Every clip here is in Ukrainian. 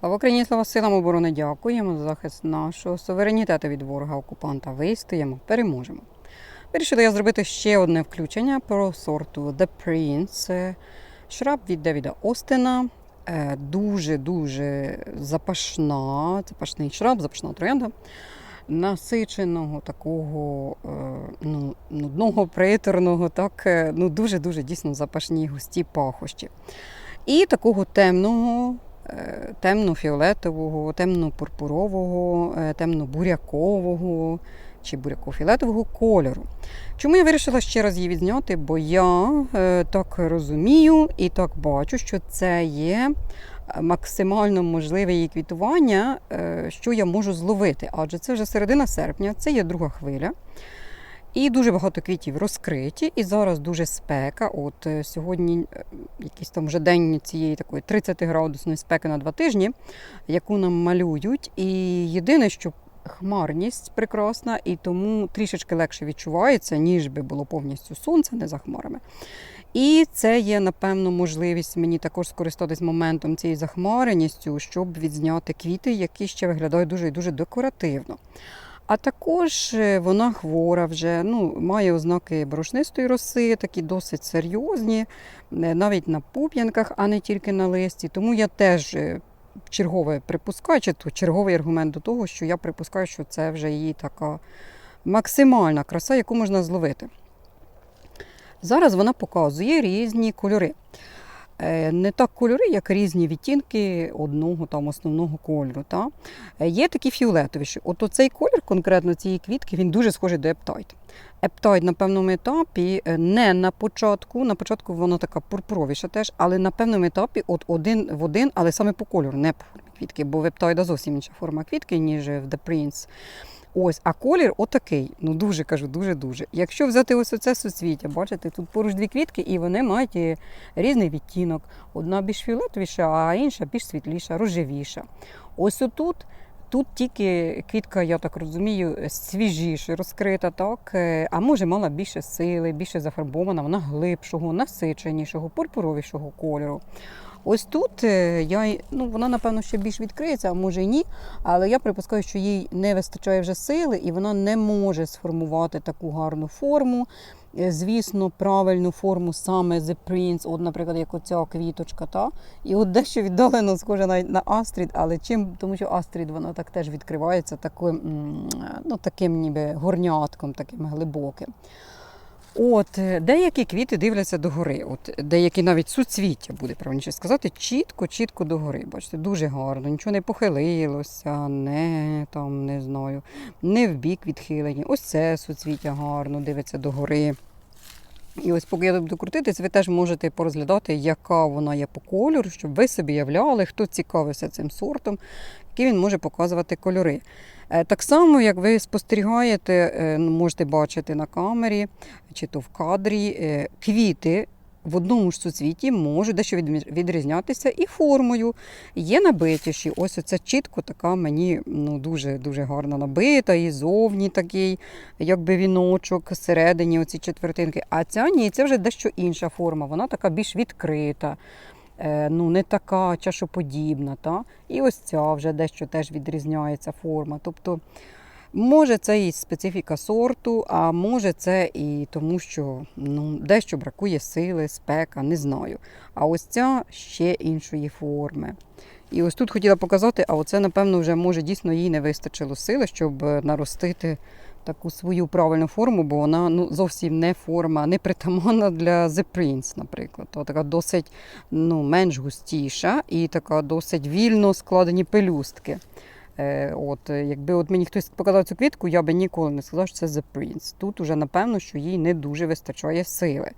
Слава Україні, слава силам оборони, дякуємо за захист нашого суверенітету від ворога окупанта. Вистоїмо, переможемо. Вирішила я зробити ще одне включення про сорту The Prince. Шраб від Девіда Остена. Е, Дуже-дуже запашна, запашний шраб, запашна троянда. Насиченого такого е, ну, нудного, приторного, так, е, ну дуже-дуже дійсно запашні густі пахощі. І такого темного, темно-фіолетового, темно-пурпурового, е, темно-бурякового чи буряко-фіолетового кольору. Чому я вирішила ще раз її відзняти? Бо я е, так розумію і так бачу, що це є максимально можливе її квітування, е, що я можу зловити. Адже це вже середина серпня, це є друга хвиля. І дуже багато квітів розкриті, і зараз дуже спека. От е, сьогодні е, якийсь там вже день цієї такої 30-градусної спеки на два тижні, яку нам малюють. І єдине, що хмарність прекрасна, і тому трішечки легше відчувається, ніж би було повністю сонце, не за хмарами. І це є, напевно, можливість мені також скористатись моментом цією захмареністю, щоб відзняти квіти, які ще виглядають дуже і дуже декоративно. А також е, вона хвора вже, ну, має ознаки борошнистої роси, такі досить серйозні, е, навіть на пуп'янках, а не тільки на листі. Тому я теж е, чергове припускаю, чи то черговий аргумент до того, що я припускаю, що це вже її така максимальна краса, яку можна зловити. Зараз вона показує різні кольори. Е, Не так кольори, як різні відтінки одного там основного кольору. Та? Е, Є такі фіолетовіші. От оцей колір конкретно цієї квітки він дуже схожий до ептайт. Ептайт на певному етапі е, не на початку. На початку вона така пурпуровіша теж, але на певному етапі от один в один, але саме по кольору, не по формі квітки, бо в ептайда зовсім інша форма квітки, ніж в The Prince. Ось, а колір отакий. Ну дуже кажу, дуже-дуже. Якщо взяти ось оце суцвіття, бачите, тут поруч дві квітки, і вони мають е, різний відтінок. Одна більш фіолетовіша, а інша більш світліша, рожевіша. Ось отут. Тут тільки квітка, я так розумію, свіжіше розкрита, так? е, а може мала більше сили, більше зафарбована, вона глибшого, насиченішого, пурпуровішого кольору. Ось тут е, я, ну, вона, напевно, ще більш відкриється, а може і ні. Але я припускаю, що їй не вистачає вже сили, і вона не може сформувати таку гарну форму. Е, Звісно, правильну форму саме The Prince, от, наприклад, як оця квіточка. Та? І от дещо віддалено схоже навіть на Астрід, але чим, тому що Астрід вона так теж відкривається таким, ну, таким ніби горнятком, таким глибоким. От е, деякі квіти дивляться догори. От деякі навіть суцвіття буде правильніше сказати, чітко, чітко догори. Бачите, дуже гарно, нічого не похилилося, не там не знаю, не в бік відхилені. Ось це суцвіття гарно, дивиться догори. І ось поки я буду крутитись, ви теж можете порозглядати, яка вона є по кольору, щоб ви собі являли, хто цікавився цим сортом, які він може показувати кольори. Е, Так само, як ви спостерігаєте, е, ну, можете бачити на камері чи то в кадрі, е, квіти в одному ж суцвіті можуть дещо відрізнятися і формою. Є набитіші. Ось оце чітко така мені ну, дуже дуже гарно набита, і зовні такий, якби віночок, всередині оці четвертинки. А ця ні, це вже дещо інша форма. Вона така більш відкрита. е, Ну, не така чашоподібна. Та? І ось ця вже дещо теж відрізняється форма. Тобто, може, це і специфіка сорту, а може це і тому, що ну, дещо бракує сили, спека, не знаю. А ось ця ще іншої форми. І ось тут хотіла показати, а оце, напевно, вже може дійсно їй не вистачило сили, щоб е, наростити таку свою правильну форму, бо вона ну, зовсім не форма, не притаманна для The Prince, наприклад. То така досить ну, менш густіша і така досить вільно складені пелюстки. Е, от, е, якби от мені хтось показав цю квітку, я би ніколи не сказав, що це The Prince. Тут уже напевно, що їй не дуже вистачає сили.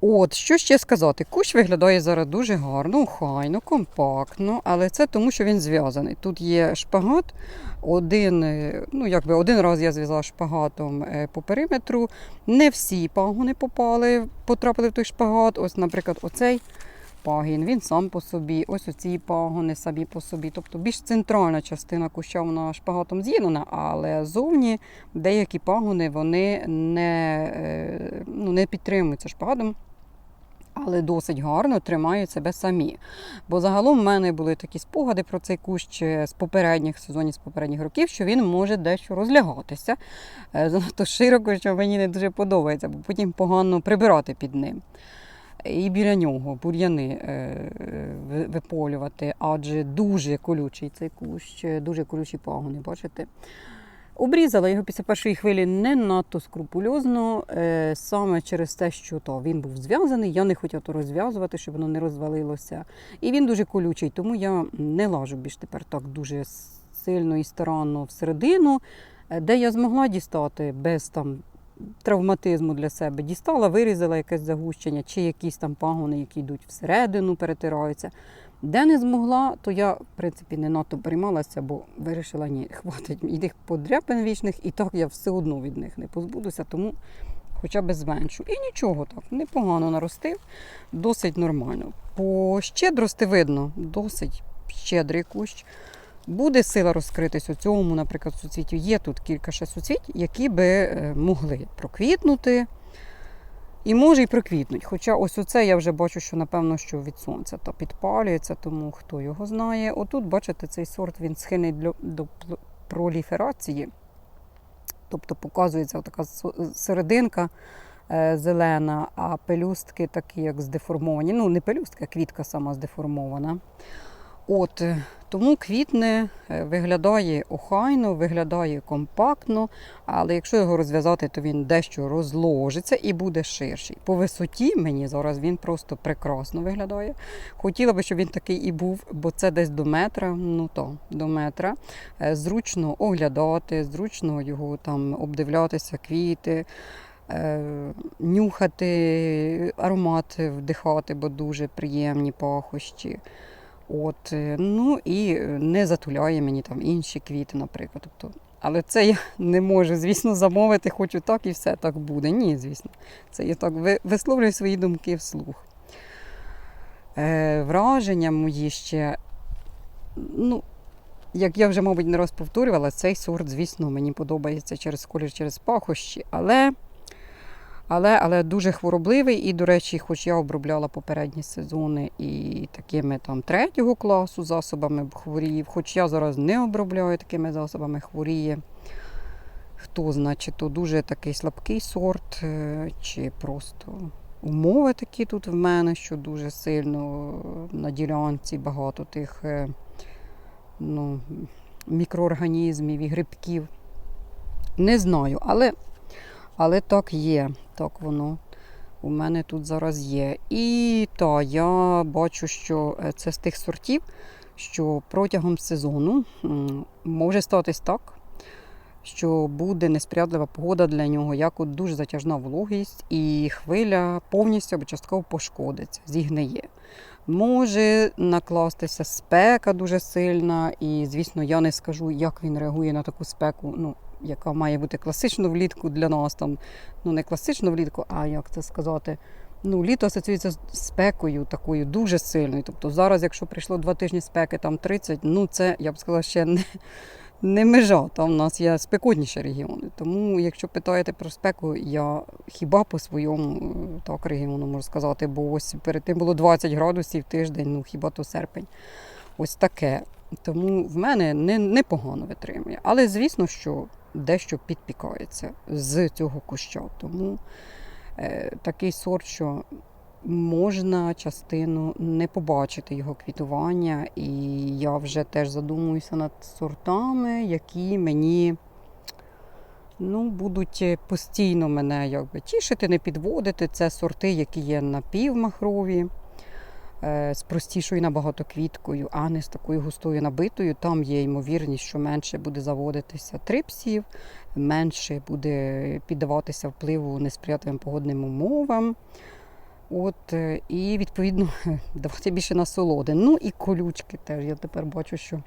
От, що ще сказати? Кущ виглядає зараз дуже гарно, охайно, компактно, але це тому, що він зв'язаний. Тут є шпагат. Один, е, ну, якби один раз я зв'язала шпагатом по периметру. Не всі пагони попали, потрапили в той шпагат. Ось, наприклад, оцей пагін, він сам по собі, ось оці пагони самі по собі. Тобто більш центральна частина куща вона шпагатом з'єднана, але зовні деякі пагони вони не, е, ну, не підтримуються шпагатом. Але досить гарно тримають себе самі. Бо загалом в мене були такі спогади про цей кущ е, з попередніх сезонів, з попередніх років, що він може дещо розлягатися е, занадто широко, що мені не дуже подобається, бо потім погано прибирати під ним. І біля нього бур'яни е, виполювати, адже дуже колючий цей кущ, е, дуже колючі пагони, бачите. Обрізала його після першої хвилі не надто скрупульозно, е, саме через те, що то він був зв'язаний, я не хотіла то розв'язувати, щоб воно не розвалилося. І він дуже колючий, тому я не лажу більш тепер так дуже сильно і старанно всередину, Е, де я змогла дістати без там травматизму для себе. Дістала, вирізала якесь загущення, чи якісь там пагони, які йдуть всередину, перетираються. Де не змогла, то я, в принципі, не надто переймалася, бо вирішила, ні, хватить тих подряпин вічних, і так я все одно від них не позбудуся, тому хоча б зменшу. І нічого так, непогано наростив, досить нормально. По щедрости видно, досить щедрий кущ. Буде сила розкритись у цьому, наприклад, суцвіттю. Є тут кілька ще суцвіть, які би е, могли проквітнути. І може і проквітнуть. Хоча ось оце я вже бачу, що напевно що від сонця та підпалюється, тому хто його знає. Отут, бачите, цей сорт він схильний для, до проліферації. Тобто показується така серединка е, зелена, а пелюстки такі, як здеформовані. Ну, не пелюстка, а квітка сама здеформована. От, е, тому квітне е, виглядає охайно, виглядає компактно, але якщо його розв'язати, то він дещо розложиться і буде ширший. По висоті мені зараз він просто прекрасно виглядає. Хотіла би, щоб він такий і був, бо це десь до метра, ну то до метра. Е, Зручно оглядати, зручно його там обдивлятися, квіти. Нюхати, аромат вдихати, бо дуже приємні пахощі. От, е, ну і е, не затуляє мені там інші квіти, наприклад. Тобто, але це я не можу, звісно, замовити, хочу так і все так буде. Ні, звісно. Це я так висловлюю свої думки вслух. Е, враження мої ще, ну, як я вже, мабуть, не раз повторювала, цей сорт, звісно, мені подобається через колір, через пахощі, але. Але, але дуже хворобливий. І, до речі, хоч я обробляла попередні сезони і такими там третього класу засобами хворів, хоч я зараз не обробляю такими засобами хворіє. Хто знає, чи то дуже такий слабкий сорт, е, чи просто умови такі тут в мене, що дуже сильно на ділянці багато тих е, ну, мікроорганізмів і грибків. Не знаю, але, але так є. Так воно у мене тут зараз є. І та, я бачу, що е, це з тих сортів, що протягом сезону може статись так, що буде несприятлива погода для нього, як от дуже затяжна вологість, і хвиля повністю або частково пошкодиться, зігниє. Може накластися спека дуже сильна, і, звісно, я не скажу, як він реагує на таку спеку, ну, яка має бути класично влітку для нас. Там, ну, не класично влітку, а як це сказати. Ну, літо асоціюється з спекою такою дуже сильною. Тобто зараз, якщо прийшло два тижні спеки, там 30, ну це, я б сказала, ще не, не межа. Там у нас є спекотніші регіони. Тому, якщо питаєте про спеку, я хіба по своєму е, так регіону можу сказати, бо ось перед тим було 20 градусів тиждень, ну хіба то серпень. Ось таке. Тому в мене не, непогано витримує. Але звісно, що дещо підпікається з цього куща. Тому е, такий сорт, що можна частину не побачити його квітування, і я вже теж задумуюся над сортами, які мені ну, будуть постійно мене якби, тішити, не підводити. Це сорти, які є напівмахрові. Е, З простішою набагато квіткою, а не з такою густою набитою. Там є ймовірність, що менше буде заводитися трипсів, менше буде піддаватися впливу несприятливим погодним умовам. От, е, і відповідно давати більше насолоди. Ну і колючки теж. Я тепер бачу, що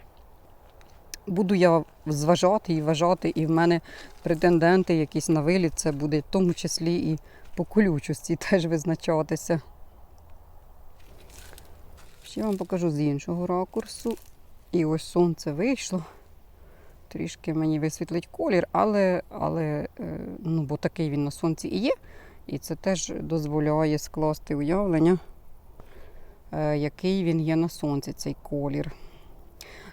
буду я зважати і вважати, і в мене претенденти якісь на виліт, це буде в тому числі і по колючості теж визначатися. Ще вам покажу з іншого ракурсу. І ось сонце вийшло. Трішки мені висвітлить колір, але, але е, ну, бо такий він на сонці і є. І це теж дозволяє скласти уявлення е, який він є на сонці, цей колір.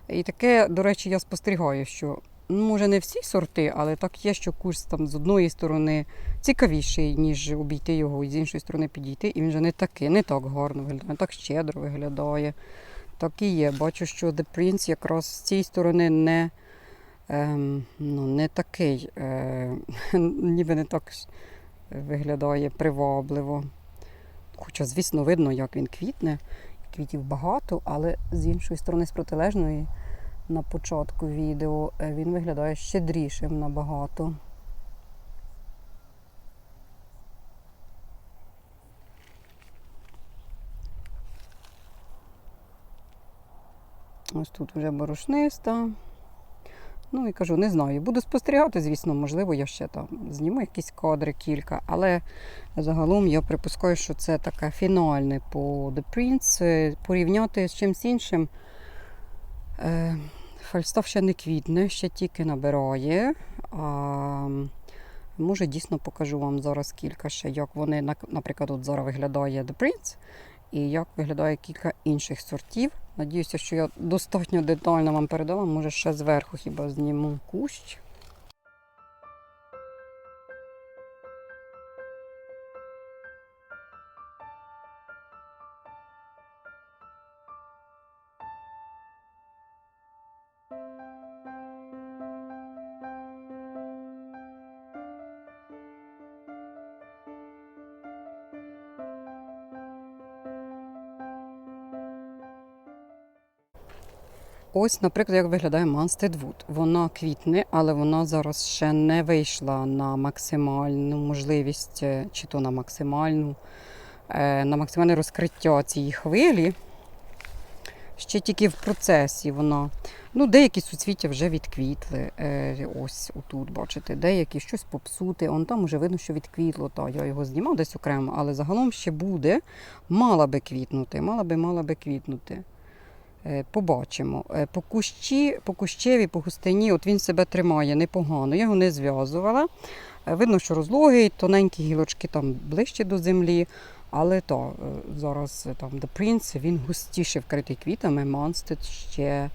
І таке, до речі, я спостерігаю, що може не всі сорти, але так є, що курс там з одної сторони цікавіший, ніж обійти його, і з іншої сторони підійти. І він вже не такий, не так гарно виглядає, не так щедро виглядає. Так і є. Бачу, що The Prince якраз з цієї сторони не, ем, ну, не такий, е, ніби не так виглядає привабливо. Хоча, звісно, видно, як він квітне. Квітів багато, але з іншої сторони, з протилежної, на початку відео е, він виглядає щедрішим набагато. Ось тут вже борошниста. Ну і кажу, не знаю. Буду спостерігати, звісно, можливо, я ще там зніму якісь кадри кілька, але загалом я припускаю, що це таке фінальне по The Prince. Е, Порівняти з чимось іншим. Фальстаф ще не квітне, ще тільки набирає. А, може, дійсно покажу вам зараз кілька ще, як вони, на- наприклад, от зараз виглядає The Prince і як виглядає кілька інших сортів. Надіюся, що я достатньо детально вам передала. Може, ще зверху хіба зніму кущ. Ось, наприклад, як виглядає Wood. Вона квітне, але вона зараз ще не вийшла на максимальну можливість, е, чи то на максимальну, е, на максимальне розкриття цієї хвилі. Ще тільки в процесі вона. Ну, деякі суцвіття вже відквітли. Е, ось отут, бачите, деякі щось попсути. Он там вже видно, що відквітло. Та, я його знімав десь окремо, але загалом ще буде. Мала би квітнути, мала би, мала би квітнути. Е, Побачимо. Е, По кущі, по кущеві, по густині, от він себе тримає непогано. Я його не зв'язувала. Е, Видно, що розлогий, тоненькі гілочки там ближче до землі. Але то зараз там The Prince, він густіше вкритий квітами. Манстед ще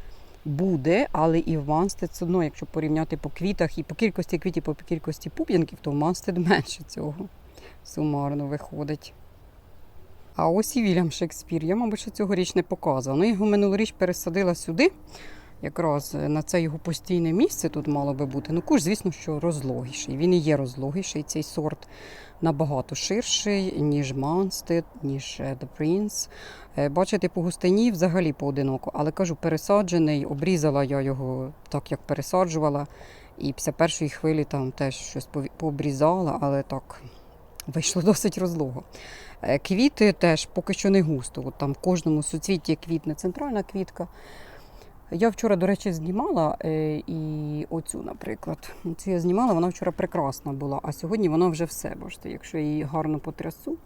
буде, але і в Манстед все одно, якщо порівняти по квітах і по кількості квітів, по кількості пуп'янків, то в Манстед менше цього сумарно виходить. А ось і Вільям Шекспір. Я, мабуть, цьогоріч не показувала. Ну, його минулоріч пересадила сюди, якраз е, на це його постійне місце тут мало би бути. Ну, куш, звісно, що розлогіший. Він і є розлогіший, цей сорт набагато ширший, ніж Манстед, ніж е, The Prince. Е, Бачите, по густині взагалі поодиноко, але кажу, пересаджений, обрізала я його так, як пересаджувала. І після першої хвилі там теж щось пообрізала, але так вийшло досить розлого. Е, Квіти теж поки що не густо. От там в кожному суцвітті квітне центральна квітка. Я вчора, до речі, знімала е, і оцю, наприклад. Цю я знімала, вона вчора прекрасна була, а сьогодні вона вже все. Бачите, якщо я її гарно потрясу.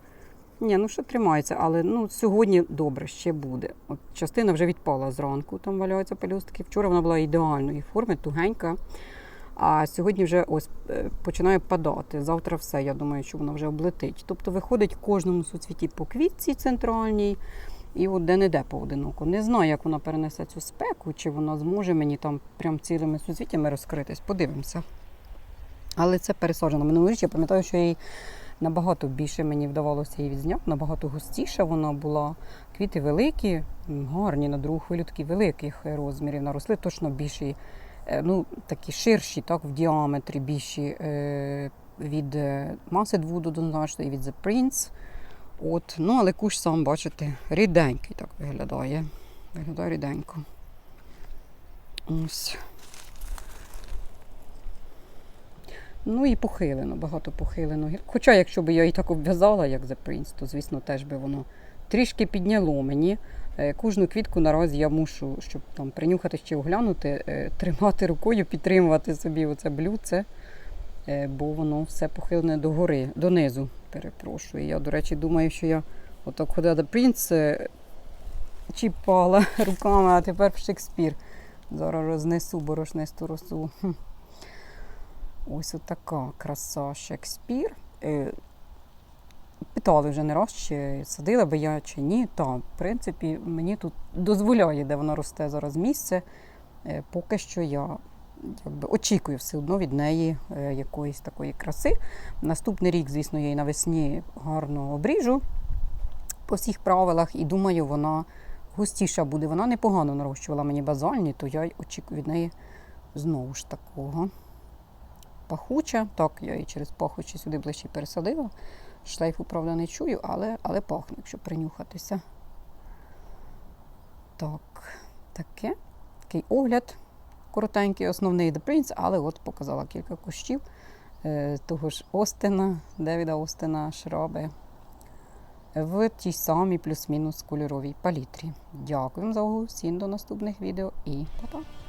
Ні, ну ще тримається, але ну, сьогодні добре, ще буде. От частина вже відпала зранку, там валяються пелюстки. Вчора вона була ідеальної форми, тугенька. А сьогодні вже ось е, починає падати. Завтра все, я думаю, що воно вже облетить. Тобто виходить кожному суцвіті по квітці центральній, і от де-не-де поодиноко. Не знаю, як вона перенесе цю спеку, чи вона зможе мені там прям цілими суцвіттями розкритись. Подивимося. Але це пересаджено. Минулоріч я пам'ятаю, що їй набагато більше мені вдавалося її відзняти, набагато густіша вона була. Квіти великі, гарні на другу хвилю, такі великих розмірів наросли, точно більші, ну такі ширші, так, в діаметрі більші е, від Масседвуду однозначно і від The Prince. От, ну, але кущ сам, бачите, ріденький так виглядає. Виглядає ріденько. Ось. Ну і похилено, багато похилено. Хоча, якщо б я її так обв'язала, як The Prince, то, звісно, теж би воно трішки підняло мені. Е, Кожну квітку наразі я мушу, щоб там принюхати чи оглянути, е, тримати рукою, підтримувати собі оце блюдце, е, бо воно все похилене догори, донизу, перепрошую. Я, до речі, думаю, що я отак ходила Prince, е, чіпала руками, а тепер в Шекспір. Зараз рознесу борошнисту росу. Ось така краса Шекспір. Питали вже не раз, чи садила би я чи ні. Та, в принципі, мені тут дозволяє, де вона росте зараз місце. Е, Поки що я якби, очікую все одно від неї е, якоїсь такої краси. Наступний рік, звісно, я її навесні гарно обріжу по всіх правилах, і думаю, вона густіша буде. Вона непогано нарощувала мені базальні, то я очікую від неї знову ж такого. Пахуча. Так, я її через пахучі сюди ближче пересадила. Шлейфу, правда, не чую, але, але пахне, якщо принюхатися. Так, таке. Такий огляд. Коротенький, основний The Prince, але от показала кілька кущів е, того ж Остина, Девіда Остина, Шраби в тій самій плюс-мінус кольоровій палітрі. Дякую за увагу, всім до наступних відео і па-па!